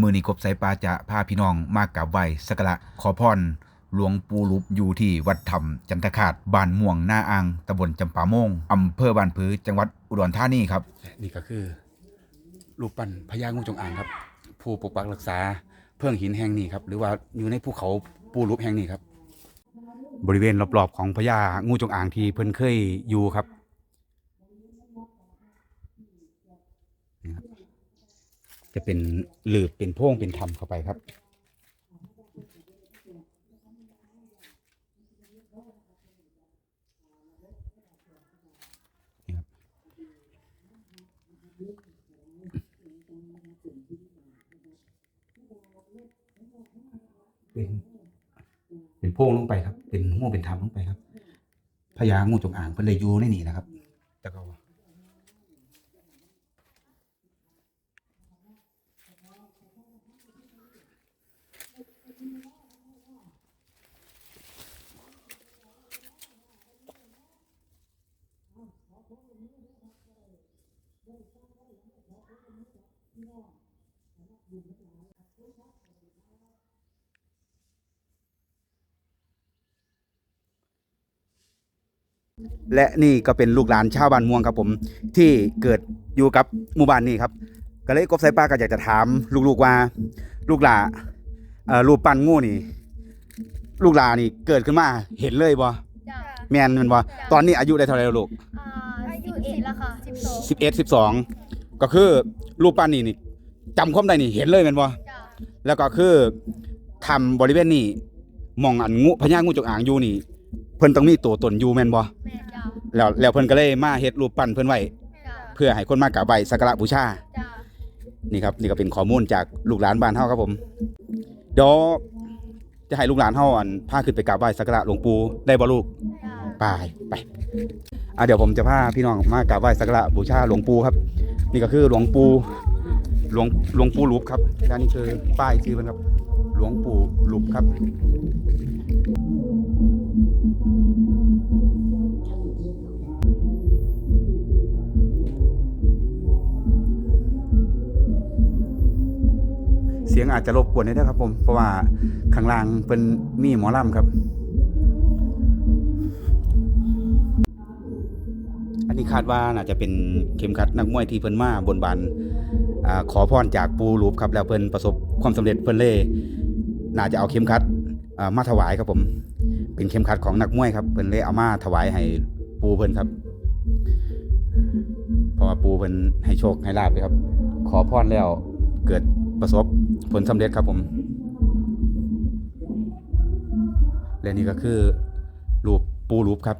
มือนีกบสายปลาจะพาพี่น้องมากราบไหวสักการะขอพรหลวงปู่รูปอยู่ที่วัดธรรมจันทคาตบ้านม่วงหน้าอ่างตำบลจำปาโมงอำเภอบ้านผือ จังหวัดอุดรธานีครับ นี่ก็คือรูปปั้นพญางูจงอางครับ ผู้ปกปักรักษาเพื่องหินแห่งนี้ครับ หรือว่าอยู่ในภูเขาปูรูปแห่งนี้ครับ บริเวณรอบๆของพญางูจงอางที่เพิ่นเคยอยู่ครับนี่ครับ จะเป็นหลืบเป็นโพรงเป็นถ้ำเข้าไปครับเป็นเป็นโพรงลงไปครับ เป็นห้วงเป็นถ้ำลงไปครับพญางูจงอางเพิ่นเลยอยู่ในนี่นะครับ แต่ก็ และนี่ก็เป็นลูกหลานชาวบ้านม่วงครับผม ที่เกิดอยู่กับหมู่บ้านนี้ครับ ก็เลยกบสายป้าก็อยากจะถามลูกๆว่า ลูกหลาเอ่อรูปปั้นงูนี่ ลูกหลานี่เกิดขึ้นมาเห็นเลยบ่จ้ะแม่นแมันบ่ตอนนี้อายุได้เท่าไหร่แล้วลูกอ่าอายุเอ็ดแล้วค่ะสิบสองสิบเอ็ดสิบสองก็คือรูปปั้นนี่นี่ จำความได้นี่เห็นเลยแมันบ่จ้ะแล้วก็คือทำบริเวณนี้มองอันงูพญางูจงอางอยู่นี่ เพิ่นต้องมีตัวตนอยู่แม่นบ่แม่จ้ะแล้วแล้วเพิ่นก็เลยมาเฮ็ดรูปปั้นเพิ่นไว้จ้ะเพื่อให้คนมากราบไหว้สักการะบูชา จ้ะนี่ครับนี่ก็เป็นข้อมูลจากลูกหลานบ้านเฮาครับผมเดี๋ยวจะให้ลูกหลานเฮาอันพาขึ้นไปกราบไหว้สักการะหลวงปู่ได้บ่ลูกจ้ะ ไปไปอะเดี๋ยวผมจะพาพี่น้องมากราบไหว้สักการะบูชาหลวงปู่ครับ นี่ก็คือหลวงปู่ หลวงหลวงปู่หลุบครับและนี่คือป้ายชื่อมันครับ หลวงปู่หลุบครับเสียงอาจจะรบกวนนิดนะครับผม เพราะว่าข้างล่างเป็นมีหมอลำครับ อันนี้คาดว่าน่าจะเป็นเข็มขัดนักมวยที่เพิ่นมาบนบาน อขอพรจากปูรูปครับแล้วเพิ่นประสบความสำเร็จเพิ่นเล่น่าจะเอาเข็มขัดมาถวายครับผม เป็นเข็มขัดของนักมวยครับเพิ่นเลยเอามาถวายให้ปูเพิ่นครับเพราะว่าปูเพิ่นให้โชคให้ลาบเลยครับ ขอพรแล้วเกิดประสบผลสำเร็จครับผมและนี่ก็คือรูปปูรูปครับ